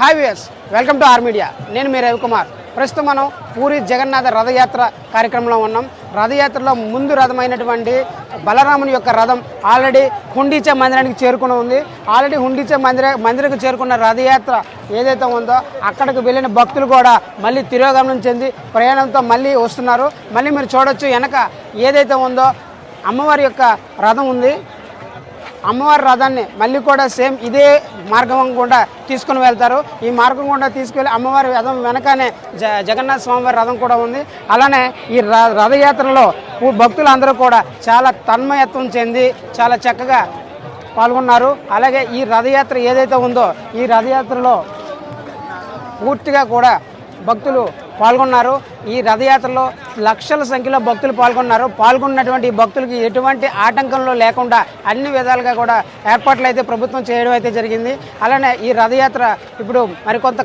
Hi viewers welcome to R media. నేను మీ రవికుమార్. ప్రస్తుతం మనం పూరి జగన్నాథ రథయాత్ర కార్యక్రమంలో ఉన్నాం. రథయాత్రలో ముందు రథమైనటువంటి బలరాముని యొక్క రథం ఆల్రెడీ హుండీచే మందిరానికి చేరుకుని ఉంది. ఆల్రెడీ హుండీచే మందిర మందిరకు చేరుకున్న రథయాత్ర ఏదైతే ఉందో అక్కడికి వెళ్ళిన భక్తులు కూడా మళ్ళీ తిరోగమనం చెంది ప్రయాణంతో మళ్ళీ వస్తున్నారు. మళ్ళీ మీరు చూడొచ్చు వెనక ఏదైతే ఉందో అమ్మవారి యొక్క రథం ఉంది. అమ్మవారి రథాన్ని మళ్ళీ కూడా సేమ్ ఇదే మార్గం గుండా తీసుకుని వెళ్తారు. ఈ మార్గం గుండా తీసుకెళ్ళి అమ్మవారి రథం వెనకనే జ జగన్నాథ స్వామివారి రథం కూడా ఉంది. అలానే ఈ ర రథయాత్రలో భక్తులు భక్తులందరూ కూడా చాలా తన్మయత్వం చెంది చాలా చక్కగా పాల్గొన్నారు. అలాగే ఈ రథయాత్ర ఏదైతే ఉందో ఈ రథయాత్రలో పూర్తిగా కూడా భక్తులు పాల్గొన్నారు. ఈ రథయాత్రలో లక్షల సంఖ్యలో భక్తులు పాల్గొన్నారు. పాల్గొన్నటువంటి భక్తులకి ఎటువంటి ఆటంకంలో లేకుండా అన్ని విధాలుగా కూడా ఏర్పాట్లు అయితే ప్రభుత్వం చేయడం అయితే జరిగింది. అలానే ఈ రథయాత్ర ఇప్పుడు మరికొంత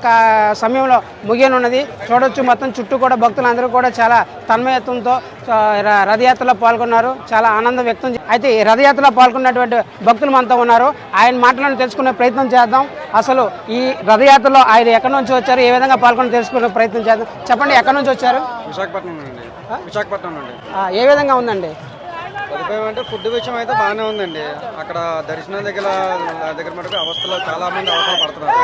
సమయంలో ముగియనున్నది. చూడొచ్చు మొత్తం చుట్టూ కూడా భక్తులందరూ కూడా చాలా తన్మయత్వంతో ర- రథయాత్రలో పాల్గొన్నారు. చాలా ఆనందం వ్యక్తం అయితే ఈ రథయాత్రలో పాల్గొన్నటువంటి భక్తులు మనతో ఉన్నారు. ఆయన మాటలను తెలుసుకునే ప్రయత్నం చేద్దాం. అసలు ఈ రథయాత్రలో ఆయన ఎక్కడి నుంచి వచ్చారు? ఏ విధంగా పాల్గొని తెలుసుకునే ప్రయత్నం చేద్దాం. చెప్పండి ఎక్కడి నుంచి వచ్చారు? విశాఖపట్నం నుండి. విశాఖపట్నం నుండి. ఏ విధంగా ఉందండి? సదుపాయం అంటే ఫుడ్ విషయం అయితే బాగానే ఉందండి. అక్కడ దర్శనం దగ్గర దగ్గర మటుకు అవస్థలో చాలా మంది అవసరం పడుతున్నారు.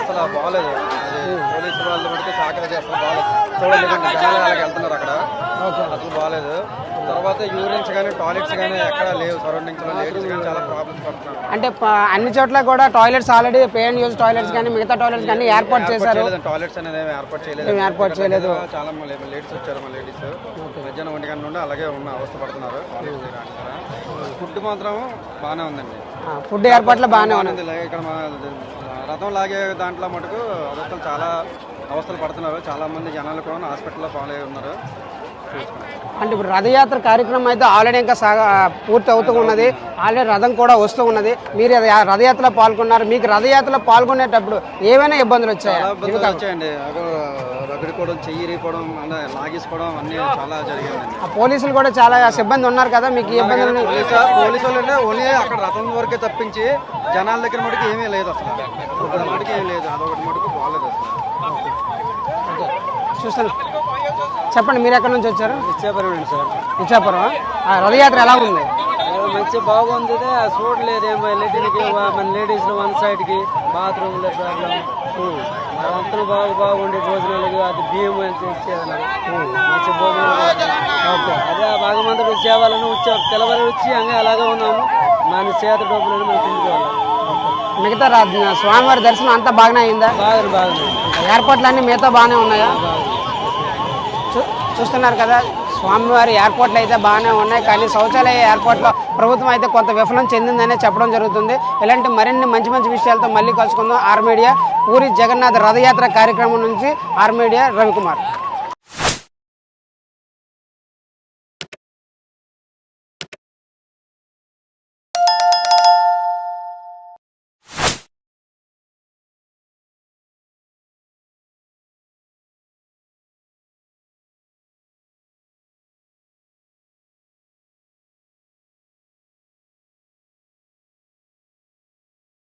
అసలు బాగాలేదు అది పోలీసు వాళ్ళు మటుకు సహకరించి అసలు బాగాలేదు జనాలు వాళ్ళకి వెళ్తున్నారు అక్కడ. అసలు బాగాలేదు తర్వాత యూరిన్స్ కానీ టాయిలెట్స్ కానీ ఎక్కడ లేవు. సరౌండింగ్స్లో లేడీస్ కానీ చాలా ప్రాబ్లమ్స్ పడుతున్నారు. అంటే ప- అన్ని చోట్ల కూడా toilets already pay and use toilets కానీ మిగతా టాయిలెట్స్ కానీ ఏర్పాటు చేశారు. టాయిలెట్స్ అనేది ఏమీ ఏర్పాటు చేయలేదు. ఏమీ ఏర్పాటు చేయలేదు. చాలా లేడీస్ వచ్చారు మా లేడీస్. మధ్యాహ్నం ఒంటి గంట నుండి అలాగే ఉన్న అవస్థ పడుతున్నారు. ఫుడ్ మాత్రం బాగానే ఉందండి. ఫుడ్ ఏర్పాట్లు బాగానే ఉన్నాయి బాగుంది ఇక్కడ మా రథం లాగే దాంట్లో మటుకు అవస్థలు చాలా అవస్థలు పడుతున్నారు. చాలా మంది జనాలు కూడా హాస్పిటల్లో పాలై ఉన్నారు. చూసుకున్నాం అంటే ఇప్పుడు రథయాత్ర కార్యక్రమం అయితే ఆల్రెడీ ఇంకా సాగా పూర్తి అవుతూ ఉన్నది. ఆల్రెడీ రథం కూడా వస్తూ ఉన్నది. మీరు రథయాత్రలో పాల్గొన్నారు. మీకు రథయాత్రలో పాల్గొనేటప్పుడు ఏమైనా ఇబ్బందులు వచ్చాయా? చాలా ఇబ్బందులు వచ్చాయండి. అక్కడ రగడిపోవడం చెయ్యి ఇరిపోవడం అంటే లాగేసుకోవడం అన్నీ చాలా జరిగిందండి ఆ పోలీసులు కూడా చాలా సిబ్బంది ఉన్నారు కదా మీకు ఇబ్బందులు పోలీసు పోలీసు వాళ్ళు అంటే ఓన్లీ అక్కడ రథం వరకే తప్పించి జనాల దగ్గర మటుకు ఏమీ లేదు అసలు. మటుకు ఏమీ లేదు. అదొకటి మటుకు బాగాలేదు అసలు. చూస్తాను చెప్పండి మీరు ఎక్కడి నుంచి వచ్చారు? ఇచ్చేపరండి సార్. ఇచ్చాపురం ఆ రథయాత్ర ఎలా ఉంది? మంచి బాగుంది. చూడలేదేమో లెటిన్కి మన లేడీస్ వన్ సైడ్కి బాత్రూమ్లో ప్రాబ్లం అంతా బాగా బాగుండే భోజనాలకి అది బియ్యం అని మంచి భోజనాలు. ఓకే. అదే బాగా మంది వచ్చేవాళ్ళని వచ్చా తెల్లవారు వచ్చి అంగా అలాగే ఉన్నాము. మన చేత డబ్బులను మనం తింటుకోవాలి మిగతా స్వామివారి దర్శనం అంతా బాగానే అయిందా? బాగా బాగుంది ఏర్పాట్లు అన్నీ మిగతా బాగానే ఉన్నాయా? చూస్తున్నారు కదా స్వామివారి ఏర్పాట్లు అయితే బాగానే ఉన్నాయి. కానీ శౌచాలయ ఏర్పాట్లో ప్రభుత్వం అయితే కొంత విఫలం చెందిందనే చెప్పడం జరుగుతుంది. ఇలాంటి మరిన్ని మంచి మంచి విషయాలతో మళ్ళీ కలుసుకుందాం. ఆర్మీడియా పూరి జగన్నాథ్ రథయాత్ర కార్యక్రమం నుంచి ఆర్మీడియా రవికుమార్.